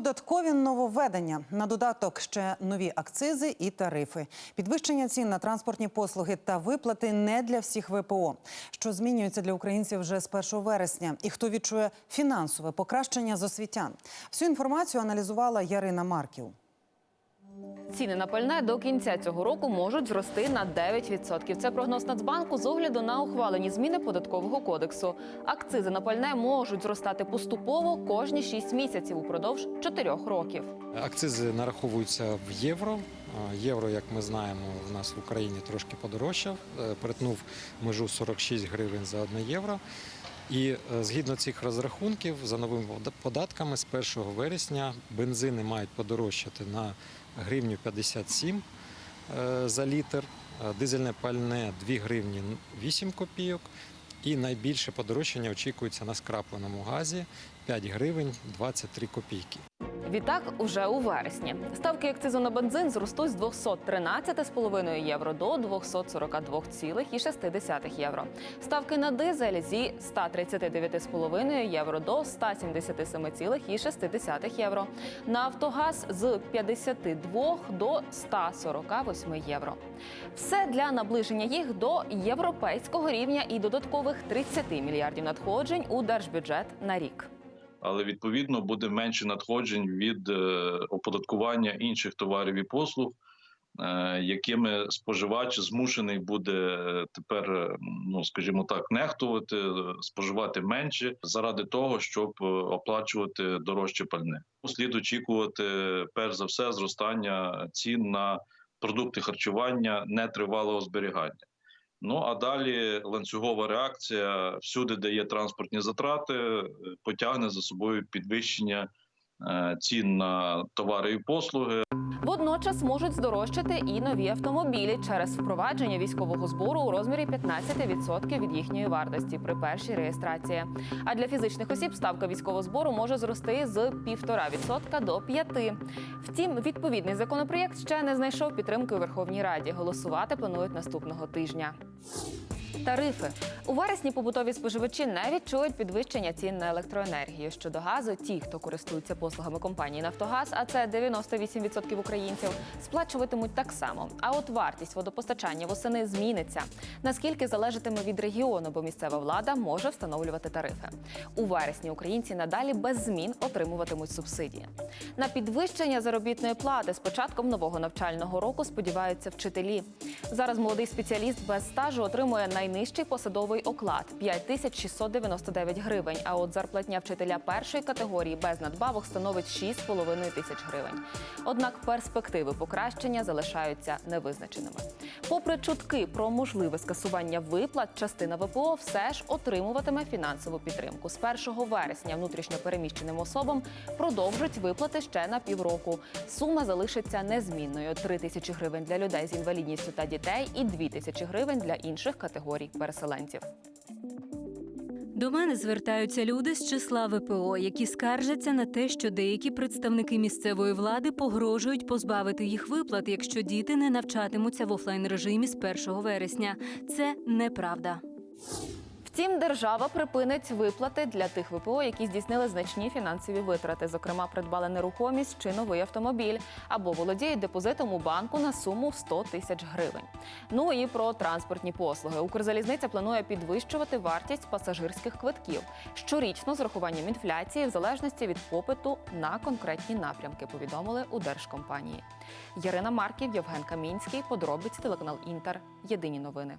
Податкові нововведення на додаток ще нові акцизи і тарифи, підвищення цін на транспортні послуги та виплати не для всіх ВПО, що змінюється для українців вже з 1 вересня. І хто відчує фінансове покращення з освітян. Всю інформацію аналізувала Ярина Марків. Ціни на пальне до кінця цього року можуть зрости на 9%. Це прогноз Нацбанку з огляду на ухвалені зміни податкового кодексу. Акцизи на пальне можуть зростати поступово кожні 6 місяців упродовж 4 років. Акцизи нараховуються в євро. Євро, як ми знаємо, в нас в Україні трошки подорожчав, е, перетнув межу 46 гривень за 1 євро. І е, згідно цих розрахунків, за новими податками, з 1 вересня бензини мають подорожчати на гривню 57 е, за літр, дизельне пальне 2 гривні 8 копійок. І найбільше подорожчання очікується на скрапленому газі 5 гривень 23 копійки. Відтак, уже у вересні ставки акцизу на бензин зростуть з 213,5 євро до 242,6 євро. Ставки на дизель зі 139,5 євро до 177,6 євро. На Автогаз з 52 до 148 євро. Все для наближення їх до європейського рівня і додаткових 30 мільярдів надходжень у держбюджет на рік. Але відповідно буде менше надходжень від е, оподаткування інших товарів і послуг, е, якими споживач змушений буде е, тепер, ну скажімо так, нехтувати, споживати менше заради того, щоб оплачувати дорожче пальне. Слід очікувати перш за все зростання цін на продукти харчування нетривалого зберігання. Ну а далі ланцюгова реакція всюди, де є транспортні затрати, е, потягне за собою підвищення е, цін на товари і послуги. Водночас можуть здорожчати і нові автомобілі через впровадження військового збору у розмірі 15% від їхньої вартості при першій реєстрації. А для фізичних осіб ставка військового збору може зрости з 1,5% до 5%. Втім, відповідний законопроєкт ще не знайшов підтримки у Верховній Раді. Голосувати планують наступного тижня. Тарифи у вересні побутові споживачі не відчують підвищення цін на електроенергію. Щодо газу, ті, хто користується послугами компанії Нафтогаз, а це 98% українців, сплачуватимуть так само. А от вартість водопостачання восени зміниться. Наскільки залежатиме від регіону, бо місцева влада може встановлювати тарифи. У вересні українці надалі без змін отримуватимуть субсидії. На підвищення заробітної плати з початком нового навчального року сподіваються вчителі. Зараз молодий спеціаліст без стажу отримує найнижчий посадовий оклад 5699 гривень. А от зарплатня вчителя першої категорії без надбавок становить 6,5 тисяч гривень. Однак перспективи покращення залишаються невизначеними. Попри чутки про можливе скасування виплат, частина ВПО все ж отримуватиме фінансову підтримку. З 1 вересня внутрішньо переміщеним особам продовжать виплати ще на півроку. Сума залишиться незмінною: 3 тисячі гривень для людей з інвалідністю та дітей і 2 тисячі гривень для інших категорій переселенців. До мене звертаються люди з числа ВПО, які скаржаться на те, що деякі представники місцевої влади погрожують позбавити їх виплат, якщо діти не навчатимуться в офлайн режимі з 1 вересня. Це неправда. Втім, держава припинить виплати для тих ВПО, які здійснили значні фінансові витрати, зокрема, придбали нерухомість чи новий автомобіль, або володіють депозитом у банку на суму 100 тисяч гривень. Ну і про транспортні послуги. Укрзалізниця планує підвищувати вартість пасажирських квитків щорічно з урахуванням інфляції, в залежності від попиту на конкретні напрямки. Повідомили у держкомпанії. Ярина Марків, Євген Камінський. Подробиці телеканал Інтер. Єдині новини.